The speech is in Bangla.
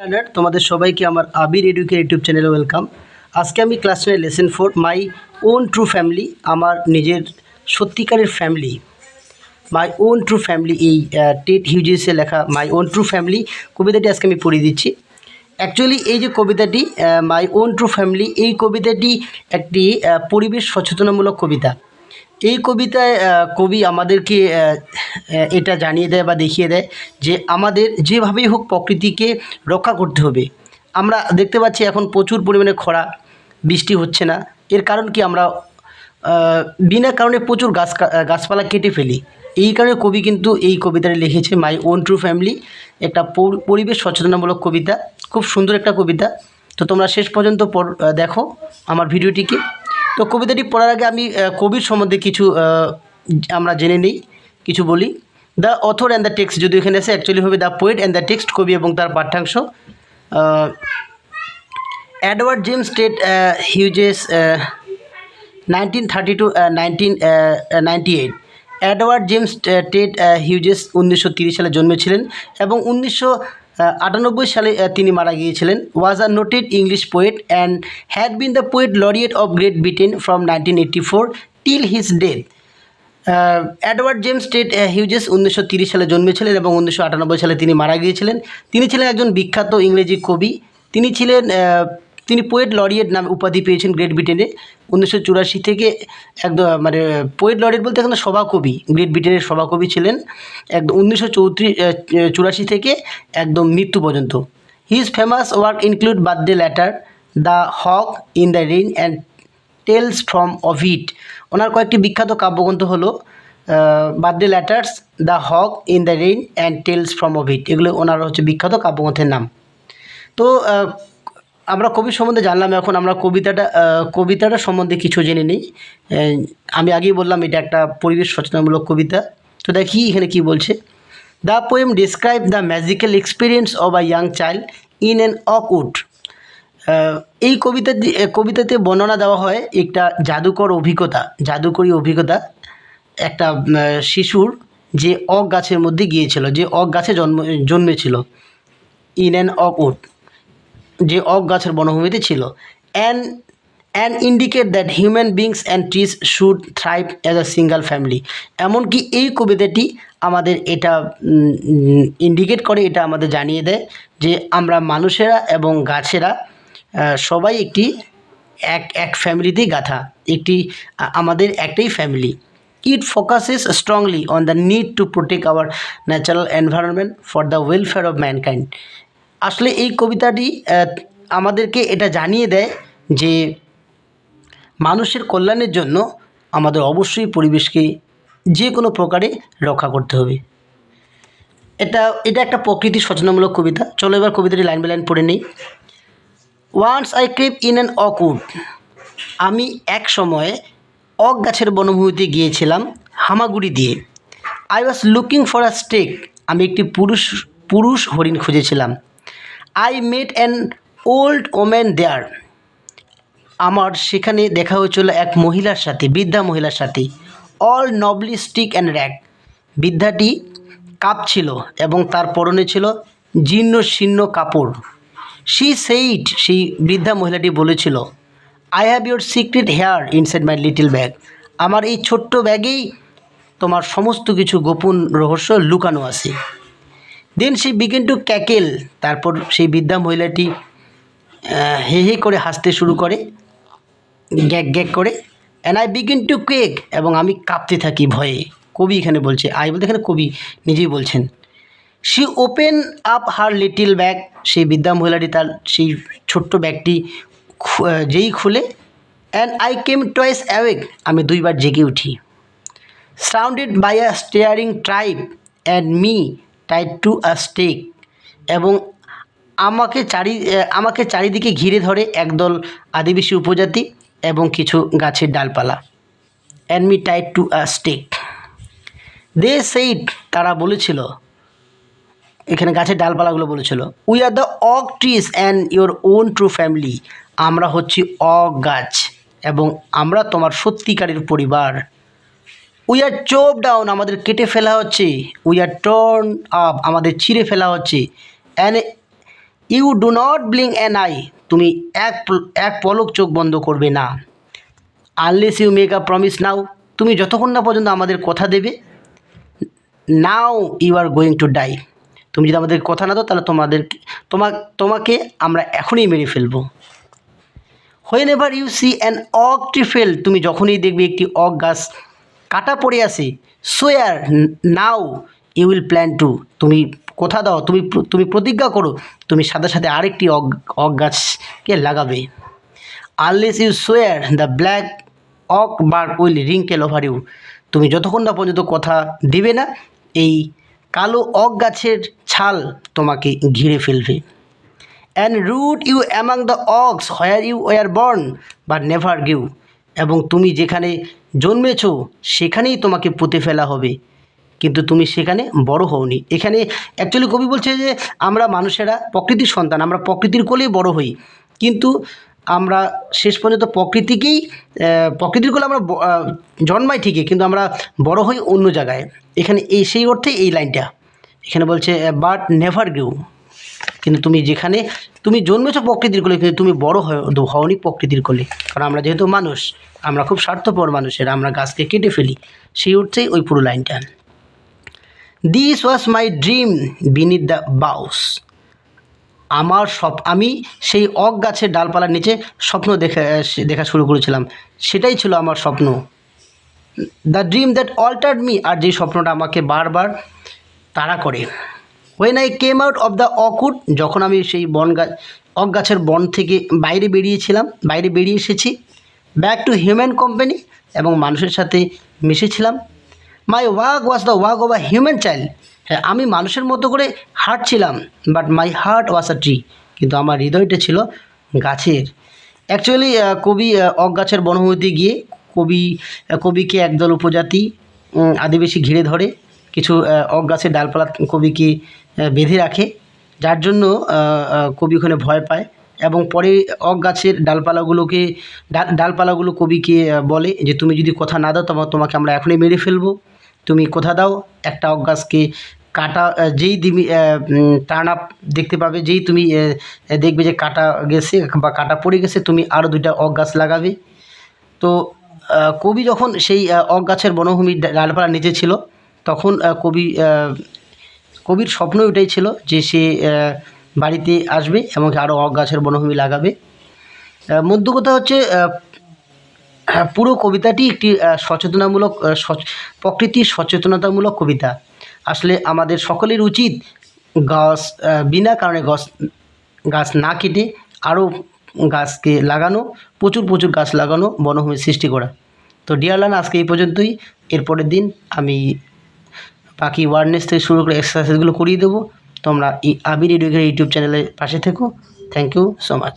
স্ট্যান্ডার্ড তোমাদের সবাইকে আমার আবির এডুকের ইউটিউব চ্যানেলে ওয়েলকাম আজকে আমি ক্লাস টেনের lesson four my own true family আমার নিজের সত্যিকারের family my own true family এই টেট হিউজেসে লেখা মাই ওন ট্রু ফ্যামিলি কবিতাটি আজকে আমি পড়িয়ে দিচ্ছি। অ্যাকচুয়ালি এই যে কবিতাটি মাই ওন ট্রু ফ্যামিলি এই কবিতাটি একটি পরিবেশ সচেতনামূলক কবিতা। এই কবিতায় কবি আমাদেরকে এটা জানিয়ে দেয় বা দেখিয়ে দেয় যে আমাদের যেভাবেই হোক প্রকৃতিকে রক্ষা করতে হবে। আমরা দেখতে পাচ্ছি এখন প্রচুর পরিমাণে খরা, বৃষ্টি হচ্ছে না। এর কারণ কি আমরা বিনা কারণে প্রচুর গাছ গাছপালা কেটে ফেলি। এই কারণে কবি কিন্তু এই কবিতাটি লিখেছে মাই ওন ট্রু ফ্যামিলি একটা পরিবেশ সচেতনামূলক কবিতা। খুব সুন্দর একটা কবিতা। তো তোমরা শেষ পর্যন্ত দেখো আমার ভিডিওটিকে। তো কবিতাটি পড়ার আগে আমি কবির সম্বন্ধে কিছু আমরা জেনে নিই, কিছু বলি। The author and the text যদি এখানে আসে অ্যাকচুয়ালি হবে the poet and the text কবি এবং তার পাঠ্যাংশ। Edward James Ted Hughes nineteen thirty two nineteen ninety eight Edward James Ted Hughes উনিশশো সালে জন্মেছিলেন এবং উনিশশো আটানব্বই সালে তিনি মারা গিয়েছিলেন। Was a noted English poet and had been the poet laureate of Great Britain from nineteen eighty four till his death Edward James Ted Hughes উনিশশো সালে জন্মেছিলেন এবং উনিশশো আটানব্বই সালে তিনি মারা গিয়েছিলেন। তিনি ছিলেন একজন বিখ্যাত ইংরেজি কবি। তিনি ছিলেন তিনি পোয়েট লরিয়েট নামে উপাধি পেয়েছেন গ্রেট ব্রিটেনে উনিশশো চুরাশি থেকে একদম মানে পোয়েট লরিয়েট বলতে এখানে সভাকবি গ্রেট ব্রিটেনের সভাকবি ছিলেন। একদম উনিশশো চৌত্রিশ চুরাশি থেকে একদম মৃত্যু পর্যন্ত। His famous work include birthday letter the hawk in the ring and tales from Ovid ওনার কয়েকটি বিখ্যাত কাব্যগ্রন্থ হলো birthday letters the hawk in the rain and tales from Ovid এগুলো ওনার হচ্ছে বিখ্যাত কাব্যগ্রন্থের নাম। তো আমরা কবির সম্বন্ধে জানলাম এখন, আমরা কবিতাটা কবিতাটা সম্বন্ধে কিছু জেনে নিই। আমি আগেই বললাম, এটা একটা পরিবেশ সচেতনামূলক কবিতা। তো দেখি এখানে কি বলছে? The poem describe the magical experience of a young child in an oakwood এই কবিতা কবিতাতে বর্ণনা দেওয়া হয় একটা জাদুকর অভিজ্ঞতা, জাদুকরী অভিজ্ঞতা। একটা শিশুর যে অক গাছের মধ্যে গিয়েছিল, যে অক গাছে জন্ম, জন্মেছিল ইন অ্যান অক উড যে অক গাছের বনভূমিতে ছিল। An and indicate that human beings and trees should thrive as a single family এমনকি এই কবিতাটি আমাদের এটা ইন্ডিকেট করে, এটা আমাদের জানিয়ে দেয় যে আমরা মানুষেরা এবং গাছেরা সবাই একটি, এক এক ফ্যামিলিতেই গাথা। একটি, আমাদের একটাই family. It focuses strongly on the need to protect our natural environment for the welfare of mankind আসলে এই কবিতাটি আমাদেরকে এটা জানিয়ে দেয় যে মানুষের কল্যাণের জন্য আমাদের অবশ্যই পরিবেশকে যে কোনো প্রকারে রক্ষা করতে হবে। এটা এটা একটা প্রকৃতি সচেতনামূলক কবিতা। চলো এবার কবিতাটি লাইন বাই লাইন পড়ে নেই। Once I creep in an oakwood আমি এক সময়ে অক গাছের বনভূমিতে গিয়েছিলাম হামাগুড়ি দিয়ে। I was looking for a stag আমি একটি পুরুষ পুরুষ হরিণ খুঁজেছিলাম। I met an old woman there আমার সেখানে দেখা হয়েছিল এক মহিলার সাথে, বৃদ্ধা মহিলার সাথে। All knobbly stick and rag বৃদ্ধাটি কাঁপছিল এবং তার পরনে ছিল জীর্ণ শীর্ণ কাপড়। শি সেইট সেই বৃদ্ধা মহিলাটি বলেছিল I have your secret here inside my little bag আমার এই ছোট্ট ব্যাগেই তোমার সমস্ত কিছু গোপন রহস্য লুকানো আছে। Then she began to cackle তারপর সেই বৃদ্ধা মহিলাটি হে হে করে হাসতে শুরু করে, গ্যাক গ্যাক করে and I begin to quake এবং আমি কাঁপতে থাকি ভয়ে। কবি এখানে বলছে, আই বলতে এখানে কবি নিজেই বলছেন। She open up her little bag সেই বিদ্যা মহিলাটি তার সেই ছোট্ট ব্যাগটি যেই খুলে and I came twice awake আমি দুইবার জেগে উঠি। Surrounded by a staring tribe and me tied to a stake এবং আমাকে চারি আমাকে চারিদিকে ঘিরে ধরে একদল আদিবাসী উপজাতি এবং কিছু গাছের ডালপালা। And me tied to a stake they said তারা বলেছিল, এখানে গাছের ডালপালাগুলো বলেছিল we are the oak trees and your own true family আমরা হচ্ছি অক গাছ এবং আমরা তোমার সত্যিকারের পরিবার। উই আর চোপ ডাউন আমাদের কেটে ফেলা হচ্ছে। উই আর টর্ন আপ আমাদের ছিঁড়ে ফেলা হচ্ছে। And you do not blink an eye তুমি এক এক পলক চোখ বন্ধ করবে না। Unless you make a promise now তুমি যতক্ষণ না পর্যন্ত আমাদের কথা দেবে now you are going to die তুমি যদি আমাদের কথা না দাও, তাহলে তোমাদের, তোমা, তোমাকে আমরা এখনই মেরে ফেলব। Whenever you see an oak tree fell তুমি যখনই দেখবে একটি অক গাছ কাটা পড়ে আসে swear now you will plant two তুমি কথা দাও, তুমি তুমি প্রতিজ্ঞা করো, তুমি সাথে সাথে আরেকটি অক গাছকে লাগাবে। Unless you swear the black oak bark will wrinkle over you তুমি যতক্ষণ না পর্যন্ত কথা দিবে না, এই কালো অক গাছের ছাল তোমাকে ঘিরে ফেলবে। And root you among the oaks where you were born বা নেভার গিউ এবং তুমি যেখানে জন্মেছো, সেখানেই তোমাকে পুঁতে ফেলা হবে। কিন্তু তুমি সেখানে বড় হওনি। এখানে অ্যাকচুয়ালি কবি বলছে যে, আমরা মানুষেরা প্রকৃতির সন্তান, আমরা প্রকৃতির কোলেই বড় হই। কিন্তু আমরা শেষ পর্যন্ত প্রকৃতিকেই প্রকৃতির কোলে আমরা জন্মাই ঠিকই, কিন্তু আমরা বড় হই অন্য জায়গায়। এখানে এই, সেই অর্থে এই লাইনটা। এখানে বলছে বাট নেভার গিউ কিন্তু তুমি যেখানে, তুমি জন্মেছো প্রকৃতির কোলে, কিন্তু তুমি বড় হও- হওনি প্রকৃতির কোলে। কারণ আমরা যেহেতু মানুষ, আমরা খুব স্বার্থপর মানুষের, আমরা গাছকে কেটে ফেলি। সেই অর্থেই ওই পুরো লাইনটা। This was my dream beneath the boughs আমার স্বপ আমি সেই অক গাছের ডালপালার নিচে স্বপ্ন দেখা দেখা শুরু করেছিলাম। সেটাই ছিল আমার স্বপ্ন। The dream that altered me আর যে স্বপ্নটা আমাকে বারবার তাড়া করে। When I came out of the oakwood যখন আমি সেই বন গাছ অক গাছের বন থেকে বাইরে বেরিয়েছিলাম, বাইরে বেরিয়ে এসেছি ব্যাক টু হিউম্যান কোম্পানি এবং মানুষের সাথে মিশেছিলাম। My walk was the walk of a human child হ্যাঁ আমি মানুষের মতো করে হাঁটছিলাম but my heart was a tree কিন্তু আমার হৃদয়টা ছিল গাছের। অ্যাকচুয়ালি কবি অক গাছের বনভূমিতে গিয়ে কবি কবিকে একদল উপজাতি আদিবাসী ঘিরে ধরে। কিছু অক গাছের ডালপালা কবিকে আহ, বেঁধে রাখে যার জন্য কবি ওখানে ভয় পায় এবং পরে অক গাছের ডালপালাগুলোকে ডালপালাগুলো কবিকে বলে যে তুমি যদি কথা না দাও তোমার তোমাকে আমরা এখনই মেরে ফেলব। তুমি কথা দাও একটা অক গাছকে কাটা যেই দিবি টার্ন আপ দেখতে পাবে যেই তুমি দেখবে যে কাটা গেছে বা কাটা পড়ে গেছে তুমি আরও দুইটা অক গাছ লাগাবে। তো কবি যখন সেই অক গাছের বনভূমির ডালপালা নিচে ছিল তখন কবি কবির স্বপ্ন ওইটাই ছিল যে সে বাড়িতে আসবে এবং আরও গাছের বনভূমি লাগাবে। মধ্য কথা হচ্ছে পুরো কবিতাটি একটি সচেতনামূলক প্রকৃতির সচেতনতামূলক কবিতা। আসলে আমাদের সকলের উচিত গাছ বিনা কারণে গাছ গাছ না কেটে আরও গাছকে লাগানো, প্রচুর প্রচুর গাছ লাগানো, বনভূমি সৃষ্টি করা। তো ডিয়ার লান আজকে এই পর্যন্তই। এরপরের দিন আমি বাকি ওয়ার্ডনেস থেকে শুরু করে এক্সারসাইজগুলো করিয়ে দেবো। তোমরা আবির এডুকের ইউটিউব চ্যানেলের পাশে থেকো। Thank you so much